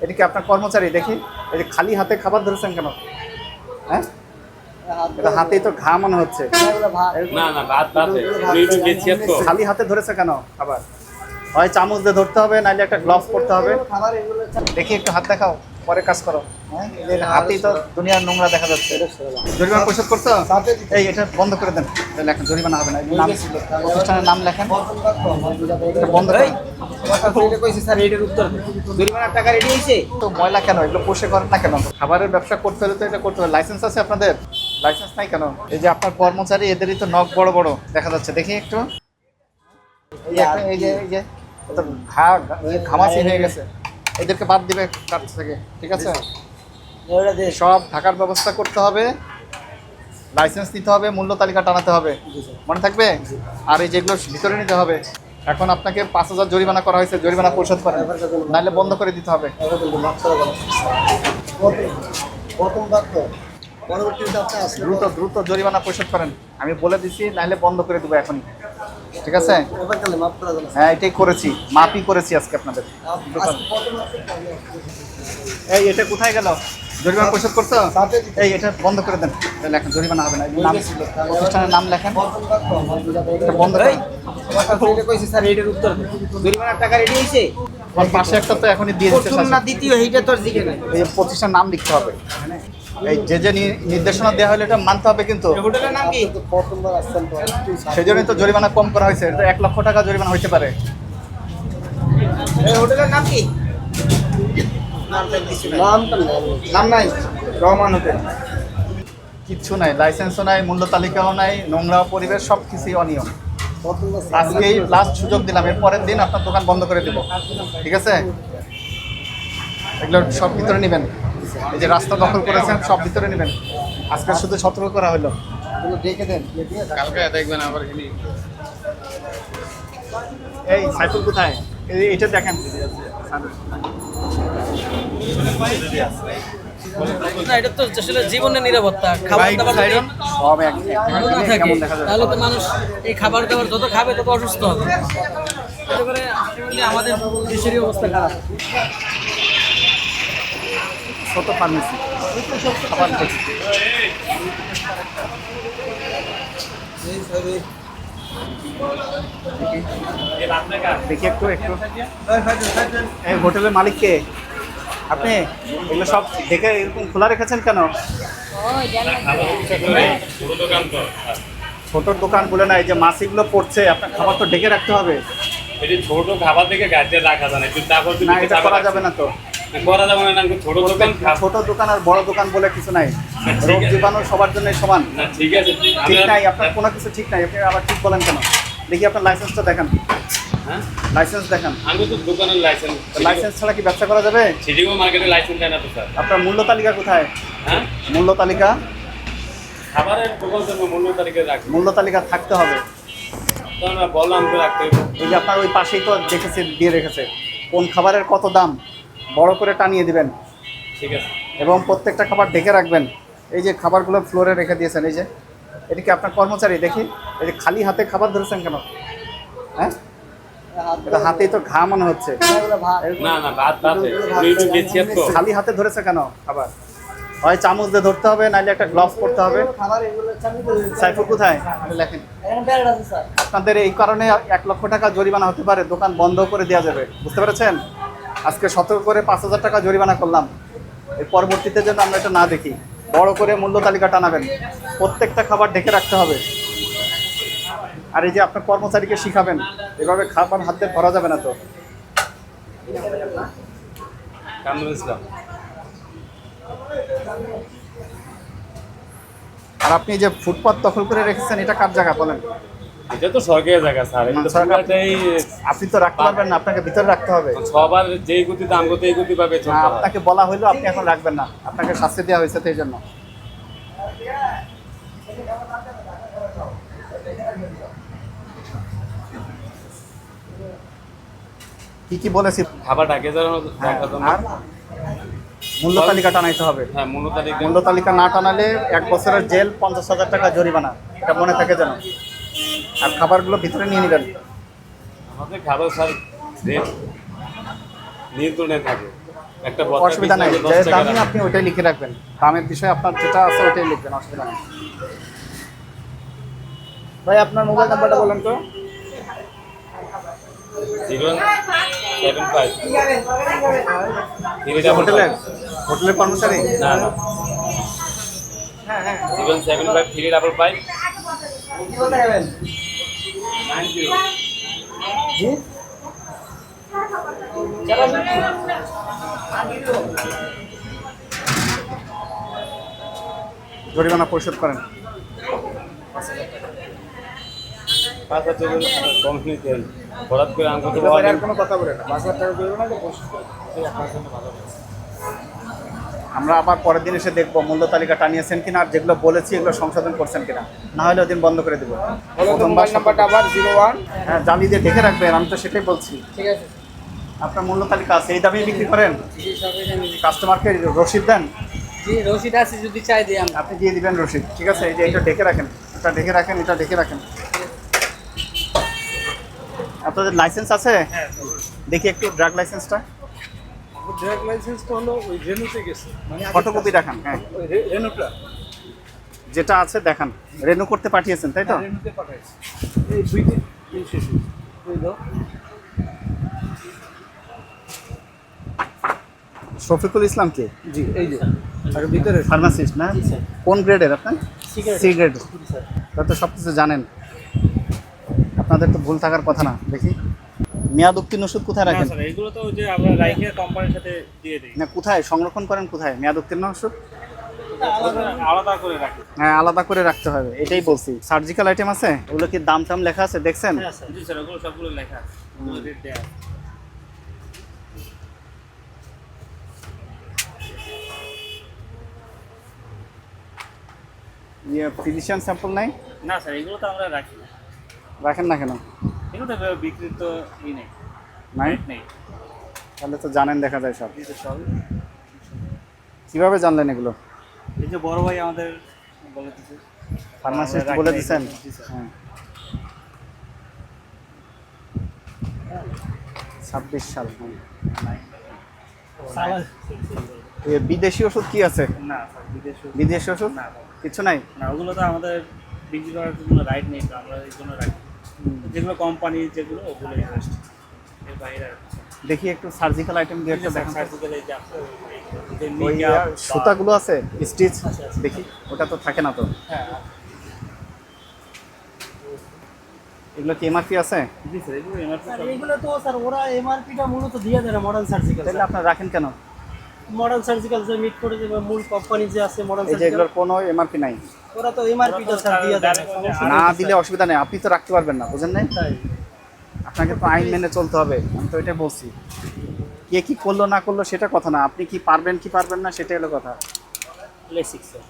এদিকে আপনার কর্মচারী? দেখি। এই যে খালি হাতে খাবার ধরেছেন কেন? হ্যাঁ? এটা হাতেই তো ঘা মনে হচ্ছে। খালি হাতে ধরেছে কেন খাবার? হয় চামচ দিয়ে ধরতে হবে নাহলে একটা গ্লাভস পরতে হবে। দেখি একটু হাত দেখাও পরে কাজ করো। হ্যাঁ এদের হাতেই তো দুনিয়ার নোংরা দেখা যাচ্ছে। জরিমানা পরিশোধ করছ? এই এটা বন্ধ করে দেন। লেখেন জরিমানা হবে না। নাম প্রতিষ্ঠানের নাম লেখেন। বন্ধ ময়লা কেন? এগুলো পোষে করেন না কেন? খাবারের ব্যবসা করতে হলে তো এটা করতে হবে। লাইসেন্স আছে আপনাদের? লাইসেন্স নাই কেন? এই যে আপনার কর্মচারী এদেরই তো নখ বড় বড় দেখা যাচ্ছে। দেখি একটু এই যে এই যে। ঘা ইয়ে ঘামাচি হয়ে গেছে। এদেরকে বাদ দিবে কাছ থেকে ঠিক আছে? সব থাকার ব্যবস্থা করতে হবে লাইসেন্স নিতে হবে মূল্য তালিকা টানাতে হবে। মনে থাকবে? আর এই যেগুলো ভিতরে নিতে হবে এখন আপনাকে পাঁচ হাজার জরিমানা করা হয়েছে জরিমানা পরিশোধ করেন। নাহলে বন্ধ করে দিতে হবে। দ্রুত দ্রুত জরিমানা পরিশোধ করেন। আমি বলে দিছি নাহলে বন্ধ করে দেবো এখনই। ঠিক আছে? হ্যাঁ এটাই করেছি। মাপই করেছি আজকে আপনাদের। এই এটা কোথায় গেল? জরিমানা পরিশোধ করছ? এই এটা বন্ধ করে দেন। লেখেন জরিমানা হবে না। নাম প্রতিষ্ঠানের নাম লেখেন। এটা বন্ধ উত্তর জরিমানার টাকা রেডি হয়েছে? আমার পাশে একটা তো এখনই দিয়ে প্রথম দ্বিতীয় এইটা তোর দিকে নাই। এই প্রতিষ্ঠান নাম লিখতে হবে। এই যে যে নির্দেশনা দেওয়া হলে এটা মানতে হবে কিন্তু। হোটেলের সেই জন্যই তো জরিমানা কম করা হয়েছে এটা এক লক্ষ টাকা জরিমানা হইতে পারে। হোটেলের নাম কি? নাম নাই রহমান হোটেল। কিচ্ছু নাই লাইসেন্সও নাই মূল্য তালিকাও নাই নোংরা পরিবেশ সব কিছুই অনিয়ম। আজকেই লাস্ট সুযোগ দিলাম এর পরের দিন আপনার দোকান বন্ধ করে দেব। ঠিক আছে? এগুলো সব ভিতরে নেবেন। এই যে রাস্তা দখল করেছেন সব ভিতরে নেবেন। আজকে শুধু সতর্ক করা হলো। দেখে দেন। কালকে দেখবেন আবার এই সাইফুল কোথায়? এটা দেখেন। না এটা তো আসলে জীবনের নিরাপত্তা। খাবার দাবার সব এক থাকে তাহলে তো মানুষ এই খাবার দাবার যত খাবে তত অসুস্থ হবে। আমাদের দেশেরই অবস্থা খারাপ। ছোট ফার্মেসি খাবার দেখি। দেখি একটু একটু। এই হোটেলের মালিক কে? আপনি? এগুলো সব দেখে এরকম খোলা রেখেছেন কেন? ছোট দোকান বলে না এই যে মাসিগুলো পড়ছে আপনার খাবার তো ঢেকে রাখতে হবে। ছোট খাবার থেকে গাড়িতে রাখা যায় না এটা করা যাবে না তো। করা যাবে না না, ছোট দোকান? ছোট দোকান আর বড় দোকান বলে কিছু নাই। রোগ জীবাণু সবার জন্য সমান। না ঠিক আছে। ঠিক নাই আপনার কোনো কিছু ঠিক নাই। আপনি আবার ঠিক বলেন কেন? দেখি আপনার লাইসেন্সটা দেখান। হ্যাঁ? লাইসেন্স দেখান। আমি তো দোকানের লাইসেন্স লাইসেন্স ছাড়া কি ব্যবসা করা যাবে? সিটিগো মার্কেটের লাইসেন্স দেয় না তো স্যার। আপনার মূল্য তালিকা কোথায়? হ্যাঁ? মূল্য তালিকা? খাবারের দোকান মূল্য তারিখে রাখি মূল্য তালিকা থাকতে হবে। বললাম তো রাখতে। এই যে আপনার ওই পাশেই তো দেখেছে দিয়ে রেখেছে। কোন খাবারের কত দাম? বড় করে টানিয়ে দিবেন। ঠিক আছে। এবং প্রত্যেকটা খাবার ঢেকে রাখবেন। এই যে খাবারগুলো ফ্লোরে রেখে দিয়েছেন এই যে এটা কি আপনার কর্মচারী? দেখি এই যে খালি হাতে খাবার ধরেছেন কেন? হ্যাঁ? এটা হাতেই তো ঘা মনে হচ্ছে। না না ভাত ভাতে উনি একটু গেছিয়াত তো খালি হাতে ধরেছে কেন খাবার? হয় চামচ দিয়ে ধরতে হবে নাহলে একটা গ্লাভস পরতে হবে। সাইফুল কোথায়? লেখেন। আপনাদের এই কারণে এক লক্ষ টাকা জরিমানা হতে পারে দোকান বন্ধ করে দেওয়া যাবে। বুঝতে পেরেছেন? আজকে সতর্ক করে পাঁচ হাজার টাকা জরিমানা করলাম। এর পরবর্তীতে যেন আমরা এটা না দেখি বড় করে মূল্য তালিকা টানাবেন। প্রত্যেকটা খাবার ঢেকে রাখতে হবে। আর এই যে আপনার কর্মচারীকে শিখাবেন এভাবে খাবার হাত ধরা যাবে না তো। আর আপনি যে ফুটপাত দখল করে রেখেছেন এটা কার জায়গা বলেন? এটা তো সরকারি জায়গা স্যার। আপনি তো রাখতে পারবেন না আপনাকে ভিতরে রাখতে হবে। সবার যেই গতি দাম গতি এই গতি পাবে। আপনাকে বলা হইল আপনি এখন রাখবেন না। আপনাকে শাস্তি দেওয়া হয়েছে এই জন্য। কি কি বলেছি? খাবার যাওয়ার হ্যাঁ, আর মূল্য তালিকা টানাইতে হবে। হ্যাঁ মূল্য তারিখ মূল্য তালিকা না টানালে এক বছরের জেল পঞ্চাশ হাজার টাকা জরিমানা। এটা মনে থাকে যেন। আর খাবারগুলো ভিতরে নিয়ে নেবেন। আমাদের খাবার স্যার রেট নিয়ন্ত্রণে থাকে। একটা অসুবিধা নাই যে দামি। আপনি ওইটাই লিখে রাখবেন। দামের বিষয়ে আপনার যেটা আছে ওইটাই লিখবেন অসুবিধা নেই। ভাই আপনার মোবাইল নাম্বারটা বলেন তো। সেভেন হোটেলের? কর্মচারী? না না। Zero seven five three double five. জরিমানা পরিশোধ করেন। পাঁচ হাজার টাকা কম নিতে হঠাৎ করে আমাকে তো এই ব্যাপারে কোনো কথা বলে না। পাঁচ হাজার টাকা জরিমানা না আমরা আবার পরের দিন এসে দেখব মূল্য তালিকা টানিয়েছেন কিনা আর যেগুলো বলেছি এগুলো সংশোধন করছেন কিনা। না হলে ওদিন বন্ধ করে দেবো। মোবাইল নাম্বারটা আবার জিরো ওয়ান। হ্যাঁ জালি দিয়ে দেখে রাখবেন আমি তো সেটাই বলছি। ঠিক আছে। আপনার মূল্য তালিকা আছে এই দামে বিক্রি করেন? কাস্টমারকে রসিদ দেন? রসিদ আছে যদি চাই দিই আপনি দিয়ে দিবেন রসিদ ঠিক আছে? এই যে এটা ঢেকে রাখেন এটা ঢেকে রাখেন এটা ঢেকে রাখেন। আপনাদের লাইসেন্স আছে? দেখি একটু ড্রাগ লাইসেন্সটা ড্রাইভ লাইসেন্সটা হলো ওই রেনুতে গেছে। মানে ফটোকপি দেখান হ্যাঁ। ওই রেনুটা যেটা আছে দেখান। রেনু করতে পাঠিয়েছেন তাই তো? রেনুতে পাঠাইছে। এই দুই দিন দিন শেষে। বুঝলো শফিকুল ইসলাম কে? জি এই যে। আর ভিতরে ফার্মাসিস্ট না? কোন গ্রেডের আপনার? সি গ্রেড তা তো সব কিছু জানেন। আপনাদের তো ভুল থাকার কথা না দেখি। মেয়াদ উত্তীর্ণ ওষুধ কোথায় রাখেন? এগুলো তো যে আমরা রাইখে কোম্পানির সাথে দিয়ে দিই। না কোথায়? সংরক্ষণ করেন কোথায়? মেয়াদ উত্তীর্ণ ওষুধ আলাদা করে রাখি। হ্যাঁ আলাদা করে রাখতে হবে এটাই বলছি। সার্জিক্যাল আইটেম আছে? ওগুলো কি দাম টাম লেখা আছে? দেখছেন? জি স্যার ওগুলো সবগুলো লেখা আছে। ইয়ে ফিজিশিয়ান স্যাম্পল নাই? না স্যার এগুলো তো আমরা রাখি না। রাখেন না কেন? এগুলো বিক্রির তো ই নেই। নাই? নেই। তাহলে তো জানেন দেখা যায় সব। সব। কীভাবে জানলেন এগুলো? এই যে বড় ভাই আমাদের বলে দিচ্ছে ফার্মাসিস্ট বলে দিচ্ছেন। হ্যাঁ ছাব্বিশ সাল। বিদেশি ওষুধ কি আছে? না বিদেশি ওষুধ না কিছু নাই? না ওগুলো তো আমাদের বিক্রি করার কোনো রাইট নেই আমরা এই জন্য রাখি। যেগুলো কোম্পানি যেগুলো ওগুলো জাস্ট এর বাইরে আর দেখি একটু সার্জিক্যাল আইটেম দিয়ে একটা দেখান সার্জিক্যাল এই যে সুতাগুলো আছে স্টিচ দেখি ওটা তো থাকে না তো। হ্যাঁ। এগুলো কি এমআরপি আছে? জি স্যার এগুলো MRP স্যার এগুলো তো স্যার ওরা এমআরপিটা মূলত দিয়ে দেয় না মডার্ন সার্জিক্যাল তাহলে আপনারা রাখেন কেন? মডার্ন সার্জিক্যাল যে মিট করে যে মূল কোম্পানি যে আছে মডার্ন এই যে সার্জিক্যাল এগুলোর কোনো এমআরপি নাই। ওরা তো এমআরপিটা স্যার দিয়ে দেয়। না। দিলে অসুবিধা নেই আপনি তো রাখতে পারবেন না বুঝেন নাই? তাই। আপনাকে তো আইন মেনে চলতে হবে আমি তো এটাই বলছি। কে কি করল না করল সেটা কথা না আপনি কি পারবেন কি পারবেন না সেটাই হলো কথা। Lasix sir